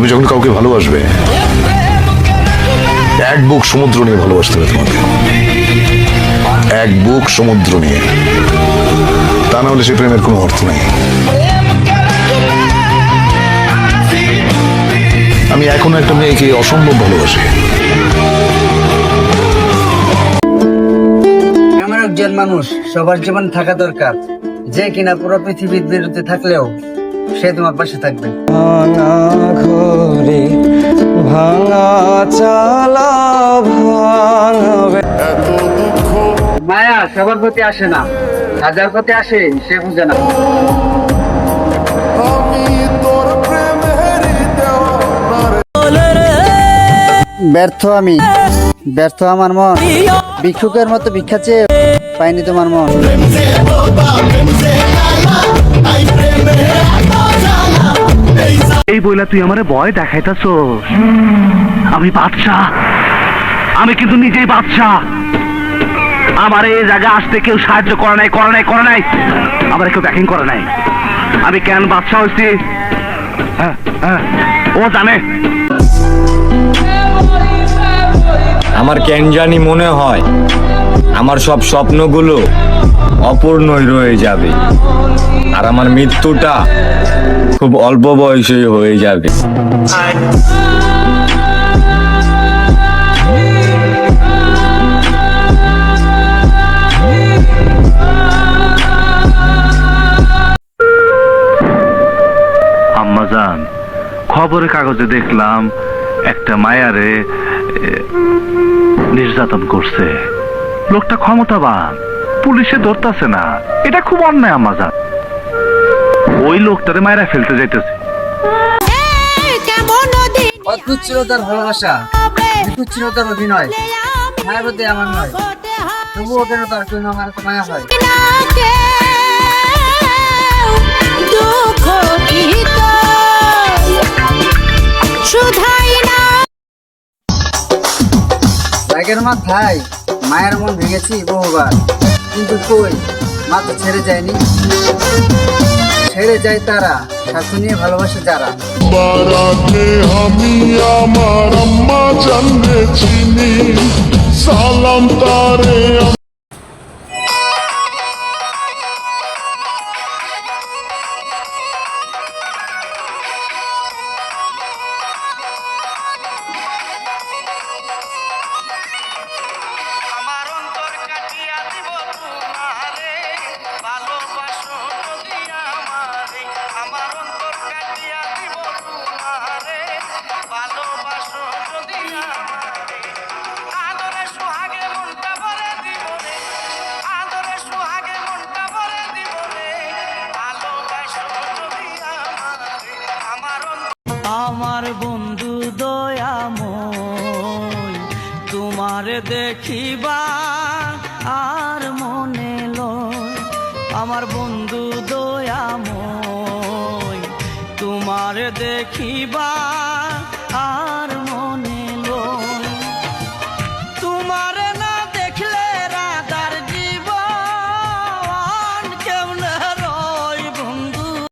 তুমি যখন কাউকে ভালোবাসবে, এক বুক সমুদ্র নিয়ে ভালোবাসতে হবে তোমাকে। এক বুক সমুদ্র নিয়ে। তা না হলে সে প্রেমের কোনো অর্থ নেই। আমি এখনও একটা মেয়েকে অসম্ভব ভালোবাসি। একজন মানুষ, সবার জীবন থাকা দরকার। যে কিনা পুরো পৃথিবীর বিরুদ্ধে থাকলেও সে তোমার পাশে থাকবে। ভাঙা ঘরে ভাঙা চালা ভাঙবে। মায়া সবার প্রতি আসে না। হাজার প্রতি আসে সে বুঝে না। ব্যর্থ আমি। ব্যর্থ আমার মন। ভিক্ষুকের মতো ভিক্ষা চেয়ে পাইনি তোমার মন। এই বইলা তুই আমারে ভয় দেখাইতাছ আমি বাদশাহ। আমি কিন্তু নিজেই বাদশাহ। আমার এই জায়গা আসতে কেউ সাহায্য করে নাই করে নাই করে নাই। আমার কেউ ব্যাকিং করে নাই। আমি কেন বাদশাহ হয়েছি? হ্যাঁ হ্যাঁ। ও জানে। আমার কেন জানি মনে হয় আমার সব স্বপ্নগুলো অপূর্ণই রয়ে যাবে। আর আমার মৃত্যুটা খুব অল্প বয়সেই হয়ে যাবে। আম্মাজান খবরের কাগজে দেখলাম একটা মায়ারে নির্যাতন করছে। লোকটা ক্ষমতাবান। পুলিশে ধরতেছে না। এটা খুব অন্যায় আম্মাজান। ওই লোকটারে মায়েরা ফেলতে যাইতেছে। কেমন দিন অদ্ভুত ছিল তার ভালোবাসা। নিখুঁত ছিল তার অভিনয়। মায়ের প্রতি আমার নয়। তবুও কেন তার জন্য আমার এত মায়া হয়। দুঃখ গীত শুধাই না। মাথায়। মায়ের মন ভেঙেছি বহুবার। কিন্তু কই? মা তো ছেড়ে যায়নি। ছেড়ে যায় তারা শাশু নিয়ে ভালোবাসে যারা। আমি আমার আম্মা জানে চিনি। সালাম তারে বন্ধু দয়াময় তোমার দেখিবা আর মনে লয়। আমার বন্ধু দয়াময় তোমার দেখিবা